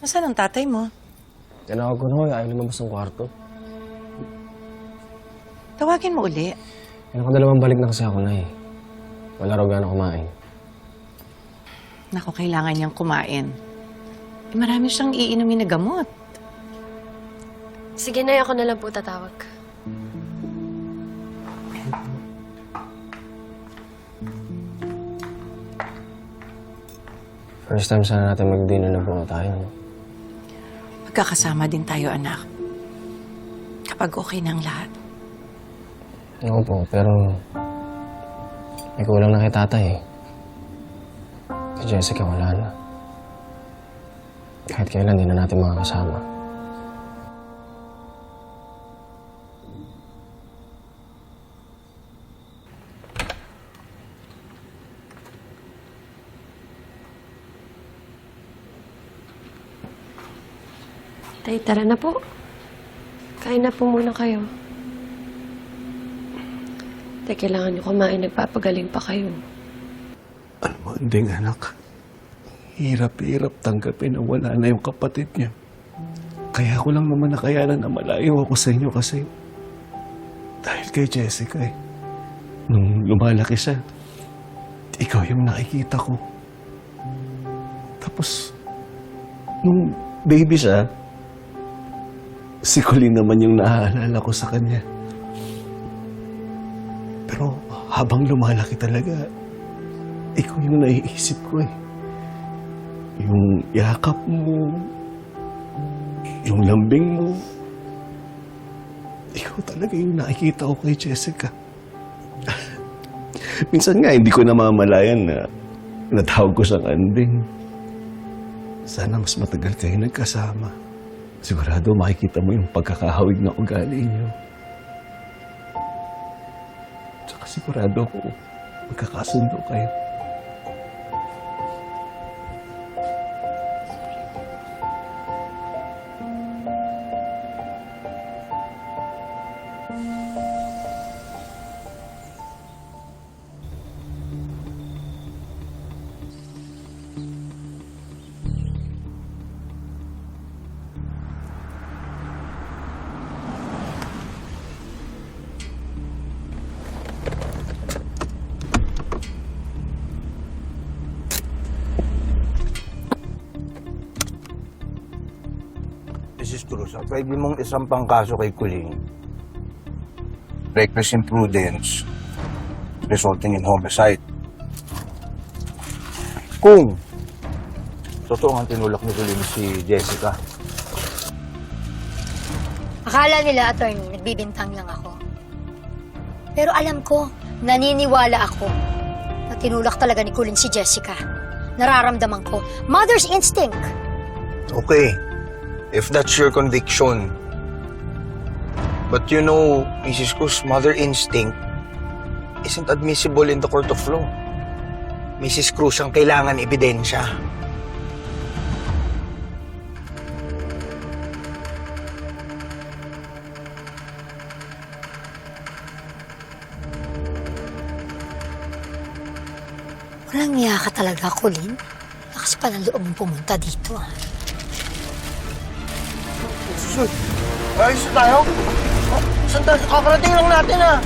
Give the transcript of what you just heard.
Nasaan ang tatay mo? Tinawag ko na ayaw lumabas ng kwarto. Tawagin mo uli. Eh, nakadalawang balik na kasi ako na eh. Wala raw gana kumain. Naku, kailangan niyang kumain. Eh, marami siyang iinumin na gamot. Sige na, ako na lang po tatawag. First time sana natin mag-dinner na buo tayo, no? Magkakasama din tayo, anak. Kapag okay na ang lahat. Oo po, pero... May kulang na kay tatay eh. Si Jessica wala na. Kahit kailan, di na natin makakasama. Tay, tara na po. Kain na po muna kayo. Tay, kailangan niyo kumain. Nagpapagaling pa kayo. Ano mo, anding anak? Hirap-hirap tanggapin na wala na yung kapatid niya. Kaya ko lang naman nakayanan na malayo ako sa inyo kasi dahil kay Jessica eh. Nung lumalaki siya, ikaw yung nakikita ko. Tapos, nung baby siya, si Colleen naman yung naaalala ko sa kanya. Pero habang lumalaki talaga, ikaw yung naiisip ko eh. Yung yakap mo, yung lambing mo. Ikaw talaga yung nakikita ko kay Jessica. Minsan nga, hindi ko namamalayan na natawag ko siyang anding. Sana mas matagal kayo nagkasama. Sigurado makikita mo yung pagkakahawig na ugali niyo. Tsaka sigurado ko magkakasundo kayo. Cruz, ang pwede mong isang pangkaso kay Kuling. Reckless imprudence resulting in homicide. Kung totoo ang tinulak ni Kuling si Jessica, Akala nila, attorney, nagbibintang lang ako. Pero alam ko, naniniwala ako na tinulak talaga ni Kulin si Jessica. Nararamdaman ko, mother's instinct. okay, if that's your conviction. But you know, Mrs. Cruz, mother instinct isn't admissible in the court of law. Mrs. Cruz ang kailangan ebidensya. Walang niya ka talaga, Kulin. Lakas pa ng loob pumunta dito, ah. Ayos na tayo. Oh, sandali, kakarating lang natin ah.